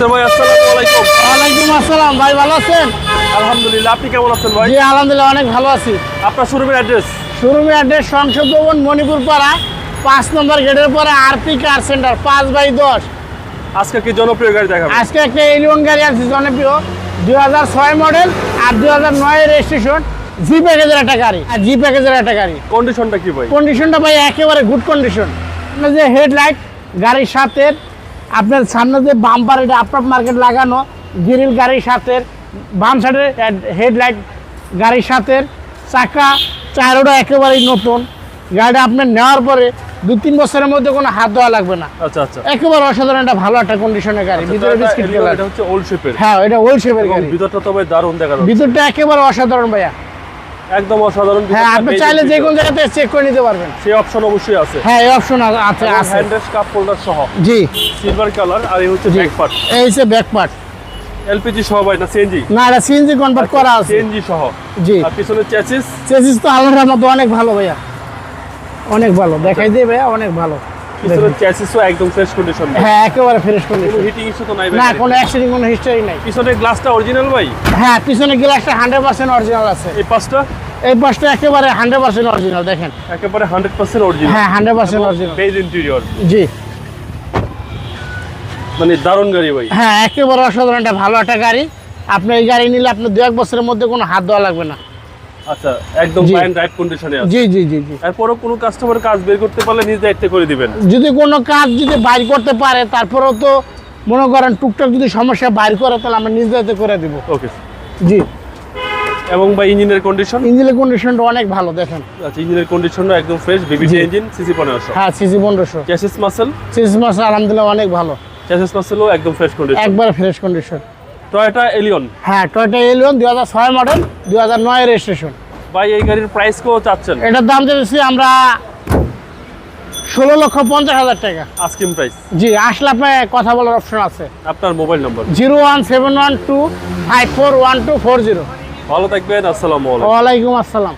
সুলতান ভাই আসসালামু আলাইকুম। ওয়ালাইকুম আসসালাম ভাই ভালো আছেন? আলহামদুলিল্লাহ আপনি কেমন আছেন ভাই? জি আলহামদুলিল্লাহ অনেক ভালো আছি। আপনার শোরুমের অ্যাড্রেস? শোরুমের অ্যাড্রেস সংসদ ভবন মণিপুর পাড়া পাঁচ নম্বর গেটের পরে আরপি কার সেন্টার পাঁচ বাই দশ। আজকে কি জনপ্রিয় গাড়ি দেখাবেন? আজকে একটা এলিয়ন গাড়ি আছে জনপ্রিয়। দুই হাজার ছয় মডেল আর দুই হাজার নয় রেজিস্ট্রেশন জি প্যাকেজের একটা গাড়ি। আর জি প্যাকেজের একটা গাড়ি। কন্ডিশনটা কি ভাই? কন্ডিশনটা ভাই একেবারে গুড কন্ডিশন আপনার যে হেডলাইট গাড়ির সাথে আপনার সামনে যে বাম্পার এটা আপনার মার্কেট লাগানো গ্রিল গাড়ির সাথে বাম সাইডের হেডলাইট গাড়ির সাথে চাকা চারোটা একেবারেই নতুন। গাড়িটা আপনার নেওয়ার পরে দু তিন বছরের মধ্যে কোনো হাত ধোয়া লাগবে না। আচ্ছা আচ্ছা। একেবারে অসাধারণ একটা ভালো একটা কন্ডিশনের গাড়ি। ভিতরে বিস্কিট কালার এটা হচ্ছে ওল্ড শেপের হ্যাঁ এটা ওল্ড শেপের গাড়ি। ভিতরটা তো ভাই দারুণ দেখা যাচ্ছে। ভিতরটা একেবারে অসাধারণ ভাইয়া। একদম অসাধারণ হ্যাঁ আপনি চাইলে যে কোনো জায়গাতে চেক করে নিতে পারবেন। সেই অপশন অবশ্যই আছে। হ্যাঁ এই অপশন আছে আছে। হ্যান্ডেস কাপ হোল্ডার সহ। জি। সিলভার কালার আর এই হচ্ছে ব্যাক পার্ট এই হচ্ছে ব্যাক পার্ট এলপিজি সহ ভাই না সিএনজি না এটা সিএনজি কনভার্ট করা আছে। সিএনজি সহ। জি। আর পিছনে চ্যাসিস চেসিস তো মতো অনেক ভালো ভাইয়া। অনেক ভালো। দেখাই দিয়ে ভাইয়া অনেক ভালো। পিছনে চ্যাসিসও একদম ফ্রেশ কন্ডিশন হ্যাঁ একেবারে ফ্রেশ কোনো কন্ডিশন হিটিং ইস্যু তো নাই না কোনো অ্যাক্সিডেন্ট কোনো হিস্টোরি নাই। পিছনে গ্লাসটা অরিজিনাল ভাই? হ্যাঁ গ্লাসটা অরিজিনাল আছে। এই পাঁচটা এই পাশটা একেবারে হান্ড্রেড পার্সেন্ট অরিজিনাল দেখেন। একেবারে হান্ড্রেড পার্সেন্ট অরিজিনাল হ্যাঁ hundred percent original beige interior জি। মানে দারুণ গাড়ি ভাই। হ্যাঁ একেবারে অসাধারণ একটা ভালো একটা গাড়ি। আপনি এই গাড়ি নিলে আপনার দু এক বছরের মধ্যে কোনো হাত দেওয়া লাগবে না। আচ্ছা একদম জি। ফাইন রাইট কন্ডিশনে আছে। জি জি জি জি। এরপরও কোনো কাস্টমার কাজ বের করতে পারলে নিজ দায়িত্বে করে দিবেন। যদি কোনো কাজ যদি বাইর করতে পারে তারপরেও তো মনে করেন টুকটাক যদি সমস্যা বাইর করে তাহলে আমরা নিজ দায়িত্বে করে দিব। ওকে জি। এবং ভাই ইঞ্জিনের কন্ডিশন ইঞ্জিনের কন্ডিশনটা অনেক ভালো দেখেন। আচ্ছা ইঞ্জিনের কন্ডিশনও একদম ফ্রেশ বিবিটি ইঞ্জিন সিসি পনেরোশো। হ্যাঁ সিসি পনেরোশো। চ্যাসিস মাসেল সিসি মাস আলহামদুলিল্লাহ অনেক ভালো। চ্যাসিস মাসেলও একদম ফ্রেশ কন্ডিশন একবারে ফ্রেশ কন্ডিশন টয়োটা এলিয়ন হ্যাঁ টয়টা এলিয়ন দুই হাজার ছয় মডেল দুই হাজার নয় রেজিস্ট্রেশন ভাই এই গাড়ির প্রাইস কেউ চাচ্ছেন? এটার দাম চাইছি আমরা ষোলো লক্ষ পঞ্চাশ হাজার টাকা। আস্কিম প্রাইস জি আসলে আপনার কথা বলার অপশন আছে। আপনার mobile number zero one seven one two five four one two four zero. ভালো থাকবেন আসসালামু আলাইকুম। আসসালাম।